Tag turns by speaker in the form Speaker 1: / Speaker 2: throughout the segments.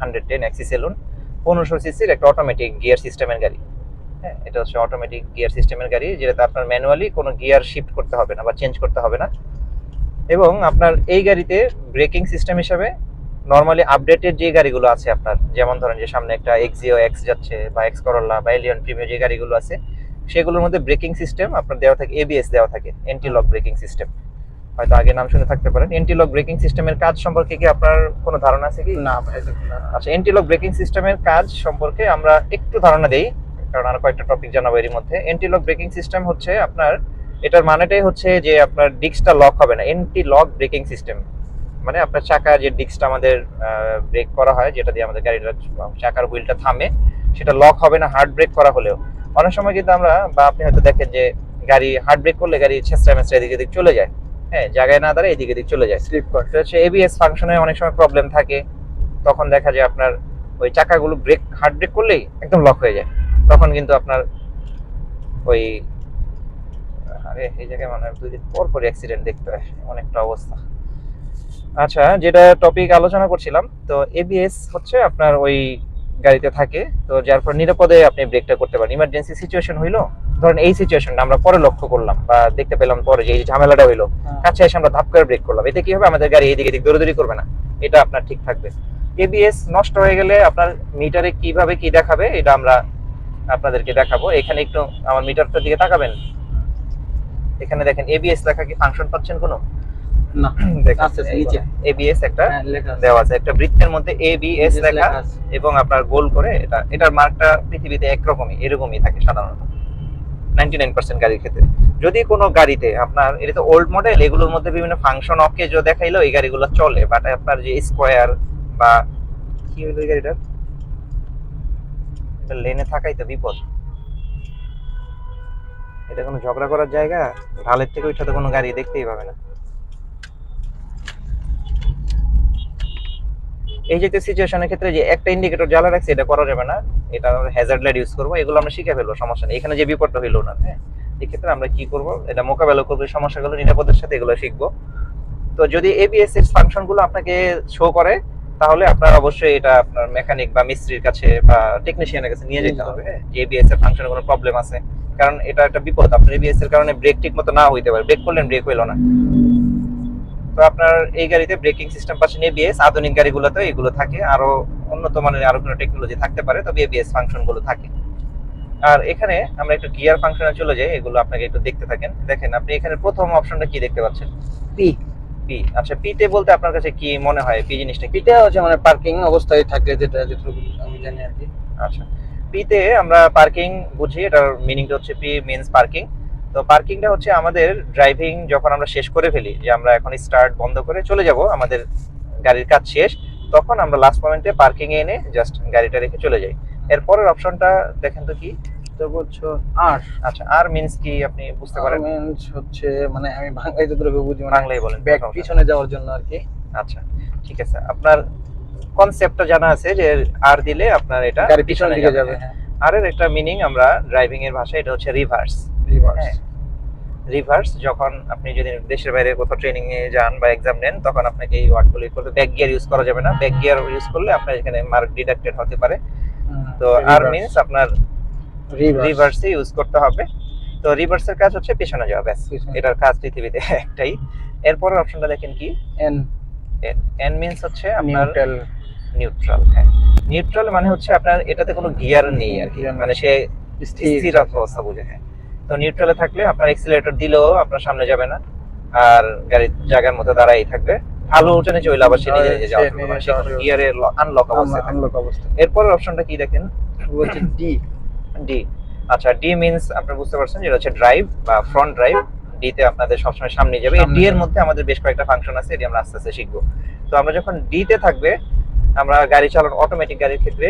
Speaker 1: Hundred ten salon পনেরোশো সিসির একটা অটোমেটিক গিয়ার সিস্টেমের গাড়ি। হ্যাঁ এটা হচ্ছে অটোমেটিক গিয়ার সিস্টেমের গাড়ি, যেটাতে আপনার ম্যানুয়ালি কোনো গিয়ার শিফট করতে হবে না বা চেঞ্জ করতে হবে না। এবং আপনার এই গাড়িতে ব্রেকিং সিস্টেম হিসাবে নর্মালি আপডেটেড যে গাড়িগুলো আছে আপনার, যেমন ধরেন যে সামনে একটা এক্সিও এক্স যাচ্ছে বা এক্স করোলা বা এলিয়ন প্রিমিয়ার যে গাড়িগুলো আছে, সেগুলোর মধ্যে ব্রেকিং সিস্টেম আপনার দেওয়া থাকে এবিএস দেওয়া থাকে এন্টি লক ব্রেকিং সিস্টেম হয়তো আগে নাম শুনে থাকতে পারেন। এন্টি লক ব্রেকিং সিস্টেমের কাজ সম্পর্কে কি আপনার কোনো ধারণা আছে কি?
Speaker 2: না।
Speaker 1: আচ্ছা এন্টি লক ব্রেকিং সিস্টেমের কাজ সম্পর্কে আমরা একটু ধারণা দেই কারণ আরও কয়েকটা টপিক জানাব এর মধ্যে। এন্টি লক ব্রেকিং সিস্টেম হচ্ছে আপনার এটার মানেটাই হচ্ছে যে আপনার ডিস্কটা লক হবে না এন্টি লক ব্রেকিং সিস্টেম মানে আপনার চাকা যে ডিস্কটা আমাদের ব্রেক করা হয় যেটা দিয়ে আমাদের গাড়িটা চাকার হুইলটা থামে সেটা লক হবে না হার্ড ব্রেক করা হলেও। অনেক সময় কিন্তু আমরা বা আপনি হয়তো দেখেন যে গাড়ি হার্ড ব্রেক করলে গাড়ি ছেঁচড়া মেচড়া এদিকে এদিক চলে যায়। হ্যাঁ জায়গায় না এদিকে এদিক চলে যায়।
Speaker 2: স্লিপ করে
Speaker 1: হচ্ছে। এবিএস ফাংশনে অনেক সময় প্রবলেম থাকে। তখন দেখা যায় আপনার ওই চাকাগুলো ব্রেক হার্ড ব্রেক করলেই একদম লক হয়ে যায়। তখন কিন্তু আপনার ওই, আরে, এই জায়গায় মানে দুই দিন পর পর অ্যাক্সিডেন্ট দেখতে হয়। অনেকটা অবস্থা। আচ্ছা যেটা টপিক আলোচনা করছিলাম, তো এবিএস হচ্ছে আপনার ওই গাড়িতে থাকে। তো যার ফলে নিরাপদে আপনি ব্রেকটা করতে পারেন। ইমার্জেন্সি সিচুয়েশন হইল ধরেন এই সিচুয়েশনটা আমরা পরে লক্ষ্য করলাম বা দেখতে পেলাম পরে যে এই ঝামেলাটা হইল কাছে এসে আমরা ধাপ করে ব্রেক করলাম। এতে কি হবে? আমাদের গাড়ি এদিকে এদিক দৌড়াদৌড়ি করবে না। এটা আপনার ঠিক থাকবে। এবিএস নষ্ট হয়ে গেলে আপনার মিটারে কীভাবে কি দেখাবে এটা আমরা আপনাদেরকে দেখাবো। এখানে একটু আমার মিটারটার দিকে তাকাবেন। এখানে দেখেন এবিএস লেখা কি ফাংশন পাচ্ছেন কোনো?
Speaker 2: না নিচে।
Speaker 1: এবিএস একটা
Speaker 2: হ্যাঁ
Speaker 1: দেওয়া আছে। একটা বৃত্তের মধ্যে এবিএস লেখা। এবং আপনার গোল করে এটা এটার মার্কটা পৃথিবীতে একরকমই এরকমই থাকে সাধারণত। নাইনটি নাইন পার্সেন্ট গাড়ির ক্ষেত্রে। যদি কোনো গাড়িতে আপনার, এটা তো ওল্ড মডেল এগুলোর মধ্যে বিভিন্ন ফাংশন অকে যে দেখাইলো এই গাড়িগুলো চলে বাট আপনার যে স্কোয়ার বা কি হলো এই গাড়িটার? এটা লেনে থাকাই তো বিপদ। এটা কোনো ঝগড়া করার জায়গা? ঢালের থেকে ওইটা তো কোনো গাড়ি দেখতেই পাবে না। এই যে সিচুয়েশনের ক্ষেত্রে যে একটা ইন্ডিকেটর জ্বালা রাখছে এটা করা যাবে না। এটা আমরা হ্যাজার্ড লাইট ইউজ করব এগুলো আমরা শিখে ফেলব সমস্যা নেই। এখানে যে বিপদটা হইল না হ্যাঁ? এক্ষেত্রে আমরা কি করব? এটা মোকাবেলা করব সমস্যাগুলো নিরাপদের সাথে এগুলো শিখব। তো যদি এবিএস এর ফাংশনগুলো আপনাকে শো করে তাহলে আপনার অবশ্যই এটা আপনার মেকানিক বা মিস্ত্রির কাছে বা টেকনিশিয়ানের কাছে নিয়ে যেতে হবে হ্যাঁ, যে এবিএস এর ফাংশনে কোনো প্রবলেম আছে। কারণ এটা একটা বিপদ। আপনার এবিএস এর কারণে ব্রেক ঠিক মতো না হইতে পারে। ব্রেক করলেন ব্রেক হইল না। তো আপনার এই গাড়িতে ব্রেকিং সিস্টেম পাচ্ছেন এবিএস আধুনিক গাড়িগুলোতে এগুলো থাকে। আরও উন্নত মানের আরও কোনো টেকনোলজি থাকতে পারে তবে এবিএস ফাংশনগুলো থাকে। আর এখানে আমরা একটু গিয়ার ফাংশনে চলে যাই এগুলো আপনাকে একটু দেখতে থাকেন। দেখেন আপনি এখানে প্রথম অপশনটা কি দেখতে পাচ্ছেন?
Speaker 2: পি
Speaker 1: পি আচ্ছা পি তে বলতে আপনার কাছে কি মনে হয়? পি জিনিসটা
Speaker 2: পিটা হচ্ছে মানে পার্কিং অবস্থায় থাকে যেটা যেটুকু আমি জানি আর কি।
Speaker 1: আচ্ছা পি তে আমরা পার্কিং বুঝি এটার মিনিংটা হচ্ছে পি মিনস পার্কিং তো পার্কিংটা হচ্ছে আমাদের ড্রাইভিং যখন আমরা শেষ করে ফেলি যে আমরা এখন স্টার্ট বন্ধ করে চলে যাব আমাদের গাড়ির কাজ শেষ তখন আমরা লাস্ট মোমেন্টে পার্কিং এ এনে জাস্ট গাড়িটা রেখে চলে যাই। এরপরের অপশনটা দেখেন তো কি?
Speaker 2: তো বলছো আর
Speaker 1: আচ্ছা আর মিনস কি আপনি বুঝতে পারেন?
Speaker 2: means হচ্ছে মানে আমি বাংলায় যতটুকু বুঝি মানে
Speaker 1: বাংলায় বলেন
Speaker 2: ব্যাক পিছনে যাওয়ার জন্য আর কি।
Speaker 1: আচ্ছা ঠিক আছে। আপনার কনসেপ্টটা জানা আছে যে আর দিলে আপনার এটা
Speaker 2: গাড়ি পিছনের দিকে যাবে। হ্যাঁ।
Speaker 1: আর এর একটা মিনিং আমরা ড্রাইভিং এর ভাষায় এটা হচ্ছে রিভার্স
Speaker 2: রিভার্স
Speaker 1: হ্যাঁ। রিভার্স যখন আপনি যদি দেশের বাইরে কোথাও ট্রেনিং এ যান বা এক্সাম নেন তখন আপনাকে এই ওয়ার্ডগুলো করতে ব্যাক গিয়ার ইউজ করা যাবে না। ব্যাক গিয়ার ইউজ করলে আপনার এখানে মার্ক ডিডাক্টেড হতে পারে। তো আর মিনস আপনার
Speaker 2: রিভার্সে
Speaker 1: ইউজ করতে হবে। তো রিভার্সের কাজ হচ্ছে পেছনে যাওয়া ব্যাস। এটার কাজ পৃথিবীতে একটাই। এরপরের অপশনটা দেখেন কি?
Speaker 2: এন
Speaker 1: এন মিনস হচ্ছে আপনার
Speaker 2: নিউট্রাল
Speaker 1: হ্যাঁ। নিউট্রাল মানে হচ্ছে আপনার এটাতে কোনো গিয়ার নেই আর কি। মানে সে
Speaker 2: স্থির
Speaker 1: অবস্থা বুঝে হ্যাঁ। তো নিউট্রালে থাকলে আপনার এক্সিলারেটর দিলেও আপনার সামনে যাবে না আর গাড়ির জায়গার মধ্যে দাঁড়াই থাকবে। আলো উঠে চলে আবার সে নিজে নিজে যাওয়া গিয়ারে আনলক অবস্থায় থাকবে।
Speaker 2: আনলক অবস্থা।
Speaker 1: এরপরের অপশনটা কি দেখেন?
Speaker 2: বলছে ডি
Speaker 1: ডি আচ্ছা ডি মিন্স আপনি বুঝতে পারছেন যেটা হচ্ছে ড্রাইভ বা ফ্রন্ট ড্রাইভ ডি তে আপনাদের সবসময় সামনে যাবে।
Speaker 2: সামনে
Speaker 1: ডি এর মধ্যে আমাদের বেশ কয়েকটা ফাংশন আছে এটি আমরা আস্তে আস্তে শিখব। তো আমরা যখন ডি তে থাকবে আমরা গাড়ি চালানো অটোমেটিক গাড়ির ক্ষেত্রে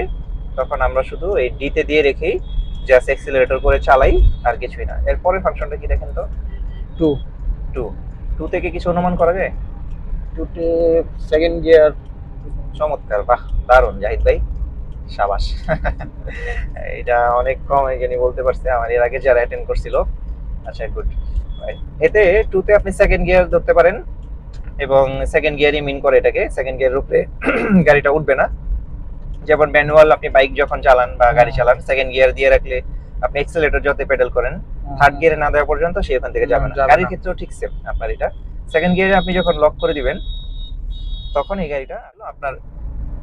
Speaker 1: তখন আমরা শুধু এই ডি তে দিয়ে রেখেই জাস্ট এক্সিলারেটর করে চালাই আর কিছুই না। এরপরের ফাংশনটা কি দেখেন তো?
Speaker 2: টু
Speaker 1: টু টু থেকে কিছু অনুমান করা যায়?
Speaker 2: টুতে সেকেন্ড গিয়ার
Speaker 1: চমৎকার বাহ দারুণ জাহিদ ভাই। সাবাস। এটা অনেক কম জানি বলতে পারছে আমার এর আগে যারা অ্যাটেন্ড করছিল। আচ্ছা গুড এতে টুতে আপনি সেকেন্ড গিয়ার ধরতে পারেন এবং সেকেন্ড গিয়ারই মিন করে এটাকে। সেকেন্ড গিয়ারের উপরে গাড়িটা উঠবে না। যেমন ম্যানুয়াল আপনি বাইক যখন চালান বা গাড়ি চালান সেকেন্ড গিয়ার দিয়ে রাখলে আপনি এক্সেলেটর যত পেডাল করেন থার্ড গিয়ারে না দেওয়া পর্যন্ত সে ওখান থেকে যাবে না। গাড়ির। ক্ষেত্রেও ঠিক সেম আপনার এটা। সেকেন্ড গিয়ারে আপনি যখন লক করে দিবেন তখন এই গাড়িটা আপনার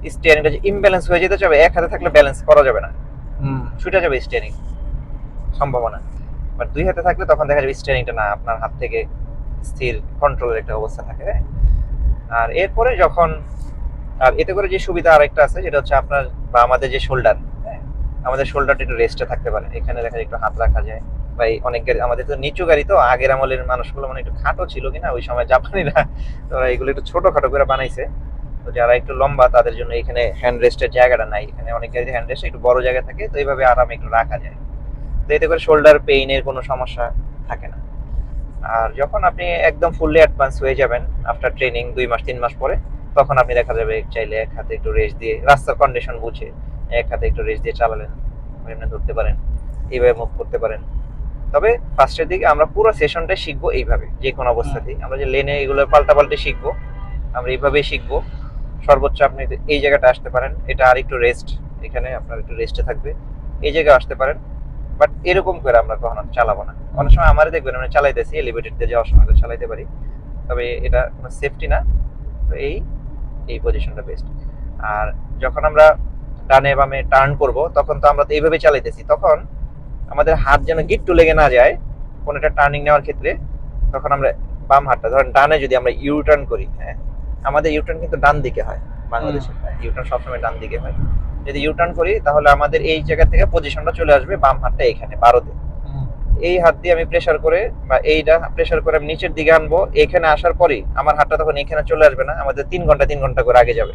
Speaker 1: স্টিয়ারিংটা যে ইমব্যালেন্স হয়ে যেতে যাবে এক হাতে থাকলে ব্যালেন্স করা যাবে না।
Speaker 2: হুম।
Speaker 1: ছুটে যাবে স্টিয়ারিং সম্ভাবনা। বাট দুই হাতে থাকলে তখন দেখা যাবে স্টিয়ারিংটা না আপনার হাত থেকে স্থির কন্ট্রোলের একটা অবস্থা থাকে হ্যাঁ? আর এরপরে যখন আর এতে করে যে সুবিধা আরেকটা আছে, যেটা হচ্ছে আপনার বা আমাদের যে শোল্ডার আমাদের শোল্ডারটা একটু রেস্টে থাকতে পারে। এখানে দেখা যায় একটু হাত রাখা যায়। বা অনেক গাড়ি, আমাদের তো নিচু গাড়ি তো, আগের আমলের মানুষগুলো মানে একটু খাটো ছিল কিনা, ওই সময় জাপানিরা তো এগুলো একটু ছোটখাটো করে বানাইছে। তো যারা একটু লম্বা, তাদের জন্য এখানে হ্যান্ড রেস্টের জায়গাটা নাই। এখানে অনেক গাড়িতে হ্যান্ড রেস্ট একটু বড় জায়গা থাকে, তো এইভাবে আরামে একটু রাখা যায়। তো এতে করে শোল্ডার পেইনের কোনো সমস্যা থাকে না। আর যখন আপনি একদম ফুললি অ্যাডভান্স হয়ে যাবেন আফটার ট্রেনিং দুই মাস, তিন মাস পরে তখন আপনি দেখা যাবে চাইলে এক হাতে একটু রেস্ট দিয়ে রাস্তার কন্ডিশন বুঝে এক হাতে একটু রেস্ট দিয়ে চালালেন। এমনি ধরতে পারেন এইভাবে মুভ করতে পারেন। তবে ফার্স্টের দিকে আমরা পুরো সেশনটাই শিখব এইভাবে যে কোনো অবস্থাতেই। আমরা যে লেনে এগুলো পাল্টাপাল্টি শিখব আমরা এইভাবেই শিখব। সর্বোচ্চ আপনি এই জায়গাটা আসতে পারেন এটা আর একটু রেস্ট এখানে আপনার একটু রেস্টে থাকবে। এই জায়গায় আসতে পারেন বাট এরকম করে আমরা কখনো চালাবো না। অনেক সময় আমারই দেখবেন আমরা চালাইতেছি এলিভেটেড দিয়ে যাওয়ার সময় তো চালাইতে পারি। তবে এটা কোনো সেফটি না। তো এই এই পজিশনটা বেস্ট আর যখন আমরা ডানে বামে টার্ন করব তখন তো আমরা তো এইভাবে চালাইতেছি। তখন আমাদের হাত যেন গিট্টু লেগে না যায় কোন একটা টার্নিং নেওয়ার ক্ষেত্রে তখন আমরা বাম হাতটা ধরেন ডানে যদি আমরা ইউ টার্ন করি হ্যাঁ আমাদের ইউ টার্ন কিন্তু ডান দিকে হয় বাংলাদেশে ইউ টার্ন সবসময় ডান দিকে হয়। যদি ইউ টার্ন করি তাহলে আমাদের এই জায়গা থেকে পজিশনটা চলে আসবে বাম হাতটা এখানে বারোতে। এই হাত দিয়ে আমি প্রেসার করে বা এইটা প্রেসার করে আমি নিচের দিকে আনব, এখানে আসার পরেই আমার হাতটা তখন এখানে চলে আসবে না, আমাদের তিন ঘণ্টা তিন ঘণ্টা করে আগে যাবে।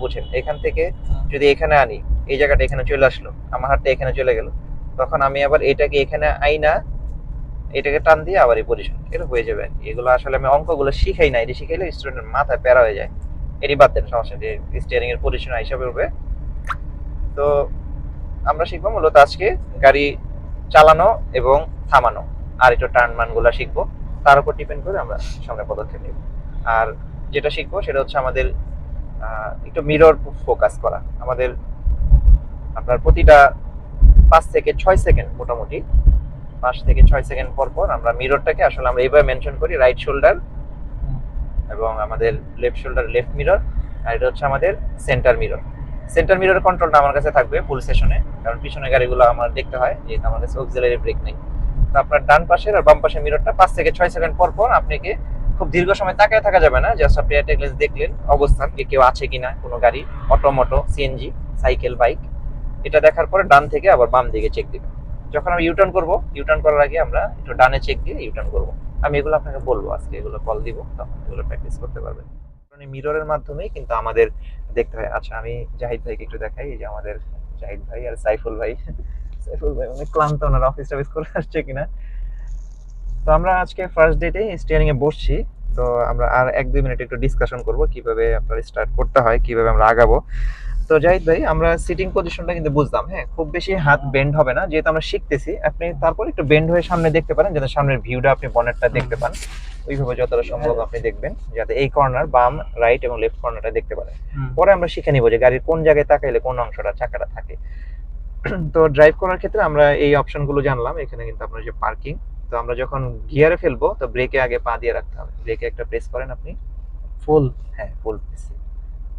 Speaker 1: বুঝেন এখান থেকে যদি এখানে আনি, এই জায়গাটা এখানে চলে আসলো, আমার হাতটা এখানে চলে গেল। তখন আমি আবার এটাকে এখানে আইনা, এটাকে টান দিয়ে আবার এই পজিশন এটা হয়ে যাবে এগুলো আসলে আমি অঙ্কগুলো শিখাই না, এটি শিখাইলে স্টুডেন্টের মাথায় প্যারা হয়ে যায়। এটি বাদ দেন, সমস্যা নেই স্টিয়ারিং এর পজিশন হিসাবে উঠবে তো আমরা শিখব মূলত আজকে গাড়ি চালানো এবং থামানো। আর একটু টার্ন মানগুলো শিখব। তার উপর ডিপেন্ড করে আমরা সামনে পদক্ষেপ নেব। আর যেটা শিখব সেটা হচ্ছে আমাদের একটু মিরর ফোকাস করা। আমাদের আপনার প্রতিটা পাঁচ থেকে ছয় সেকেন্ড মোটামুটি, পাঁচ থেকে ছয় সেকেন্ড পর পর আমরা মিররটাকে আসলে আমরা এইভাবে মেনশন করি রাইট শোল্ডার এবং আমাদের লেফট শোল্ডার লেফট মিরর আর এটা হচ্ছে আমাদের সেন্টার মিরর সেন্টার মিরর কন্ট্রোলটা আমার কাছে থাকবে ফুল সেশনে কারণ পিছনে গাড়িগুলো আমার দেখতে হয়, যেহেতু আমার কাছে অক্সিলারি ব্রেক নেই। আপনার ডান পাশের আর বাম পাশের মিররটা পাঁচ থেকে ছয় সেকেন্ড পর পর আপনাকে খুব দীর্ঘ সময় তাকায় থাকা যাবে না? জাস্ট আপনি একটা দেখলেন অবস্থান, যে কেউ আছে কিনা, কোনো গাড়ি অটো অটোমোটো সিএনজি সাইকেল বাইক এটা দেখার পরে ডান থেকে আবার বাম দিকে চেক দিবেন। যখন আমরা ইউটার্ন করব ইউটার্ন করার আগে আমরা একটু ডানে চেক দিয়ে ইউটার্ন করব। আমি এগুলো আপনাকে বলব, আজকে এগুলো কল দিব, তখন এগুলো প্র্যাকটিস করতে পারবেন। মিররের মাধ্যমেই কিন্তু আমাদের দেখতে হয়। আচ্ছা আমি জাহিদ ভাইকে একটু দেখাই, এই যে আমাদের জাহিদ ভাই আর সাইফুল ভাই। অনেক ক্লান্ত ওনার অফিস টফিস করে আসছে কিনা। তো আমরা আজকে ফার্স্ট ডেটে স্টিয়ারিং এ বসছি। তো আমরা আর এক দুই মিনিট একটু ডিসকাশন করব কীভাবে আপনার স্টার্ট করতে হয় কীভাবে আমরা আগাবো। তো জাহিদ ভাই আমরা সিটিং পজিশনটা কিন্তু বুঝলাম হ্যাঁ? খুব বেশি হাত বেন্ড হবে না যেহেতু আমরা শিখতেছি। আপনি তারপর একটু বেন্ড হয়ে সামনে দেখতে পারেন যাতে সামনের ভিউটা আপনি বনেটটা দেখতে পান। ওইভাবে যতটা সম্ভব আপনি দেখবেন যাতে এই কর্নার বাম রাইট এবং লেফট কর্নারটা দেখতে পারেন। পরে আমরা শিখে নিব যে গাড়ির কোন জায়গায় তাকাইলে কোন অংশটা চাকাটা থাকে। তো ড্রাইভ করার ক্ষেত্রে আমরা এই অপশনগুলো জানলাম। এখানে কিন্তু আপনার যে পার্কিং তো আমরা যখন গিয়ারে ফেলব তো ব্রেকে আগে পা দিয়ে রাখতে হবে। ব্রেকে একটা প্রেস করেন আপনি।
Speaker 2: ফুল
Speaker 1: হ্যাঁ ফুল প্রেস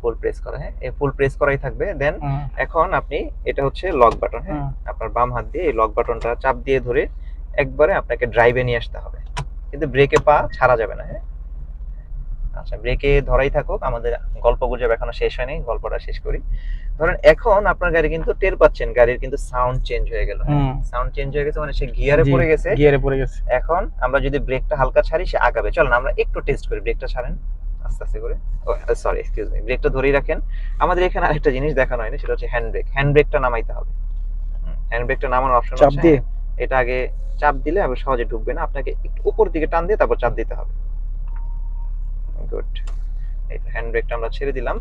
Speaker 1: ফুল প্রেস করা হ্যাঁ এই ফুল প্রেস করাই থাকবে। দেন এখন আপনি এটা হচ্ছে লক বাটন হ্যাঁ আপনার বাম হাত দিয়ে এই লক বাটনটা চাপ দিয়ে ধরে একবারে আপনাকে ড্রাইভে নিয়ে আসতে হবে। কিন্তু ব্রেকে পা ছাড়া যাবে না হ্যাঁ। আচ্ছা ব্রেকে ধরাই থাকুক। আমাদের গল্প গুজব এখনও শেষ হয়নি গল্পটা শেষ করি। ধরেন এখন আপনার গাড়ি কিন্তু টের পাচ্ছেন গাড়ির কিন্তু সাউন্ড চেঞ্জ হয়ে গেল। সাউন্ড চেঞ্জ হয়ে গেছে মানে সে গিয়ারে পড়ে গেছে।
Speaker 2: গিয়ারে পড়ে গেছে।
Speaker 1: এখন আমরা যদি ব্রেকটা হালকা ছাড়ি সে আগাবে। চলেন আমরা একটু টেস্ট করি। ব্রেকটা ছাড়েন। আস্তে আস্তে করে। ও সরি এক্সকিউজ মি ব্রেকটা ধরেই রাখেন। আমাদের এখানে আরেকটা জিনিস দেখানো হয়নি সেটা হচ্ছে হ্যান্ড ব্রেক হ্যান্ড ব্রেকটা নামাইতে হবে। হ্যান্ড ব্রেকটা নামানোর অপশন
Speaker 2: চাপ দিয়ে।
Speaker 1: এটা আগে চাপ দিলে আবার সহজে ঢুকবে না। আপনাকে একটু উপর দিকে টান দিয়ে তারপর চাপ দিতে হবে। গুড হ্যান্ড ব্রেকটা আমরা ছেড়ে দিলাম।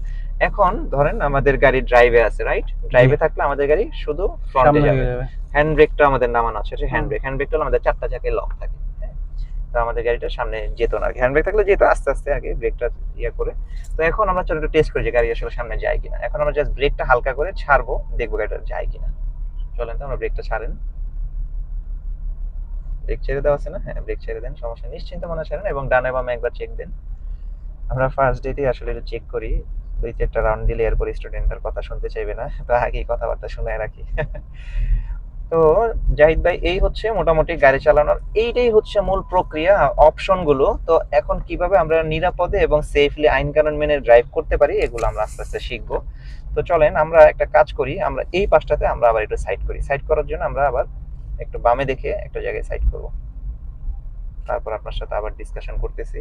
Speaker 1: এখন ধরেন আমাদের গাড়ি ড্রাইভে আছে রাইট ড্রাইভে থাকলে আমাদের গাড়ি শুধু ফ্রন্টে যাবে। হ্যান্ড ব্রেকটা আমাদের নামানো আছে হ্যান্ড
Speaker 2: হুম।
Speaker 1: ব্রেক হ্যান্ড ব্রেকটা আমাদের চারটা চাকায় লক থাকে হ্যাঁ? তো আমাদের গাড়িটা সামনে যেত না আর হ্যান্ড ব্রেক থাকলে যেত আস্তে আস্তে আগে ব্রেকটা ইয়ে করে। তো এখন আমরা চলো একটু টেস্ট করি যে গাড়ি আসলে সামনে যায় কিনা। এখন আমরা জাস্ট ব্রেকটা হালকা করে ছাড়বো দেখব গাড়িটা যায় কিনা। চলেন তো আমরা ব্রেকটা ছাড়েন। ব্রেক ছেড়ে দেওয়া আছে না? হ্যাঁ ব্রেক ছেড়ে দেন সমস্যা নিশ্চিন্ত মনে ছাড়েন এবং ডানে বামে একবার চেক দেন। আমরা ফার্স্ট ডেতেই আসলে একটু চেক করি। দুই চারটা রাউন্ড দিলে এরপর স্টুডেন্টের কথা শুনতে চাইবে না। তো আগেই কথাবার্তা শুনে রাখি। তো জাহিদ ভাই, এই হচ্ছে মোটামুটি গাড়ি চালানোর, এইটাই হচ্ছে মূল প্রক্রিয়া অপশনগুলো তো এখন কীভাবে আমরা নিরাপদে এবং সেফলি আইন কানুন মেনে ড্রাইভ করতে পারি, এগুলো আমরা আস্তে আস্তে শিখব। তো চলেন, আমরা একটা কাজ করি, আমরা এই পাশটাতে আমরা আবার একটু সাইড করি। সাইড করার জন্য আমরা আবার একটু বামে দেখে একটা জায়গায় সাইড করব। তারপর আপনার সাথে আবার ডিসকাশন করতেছি।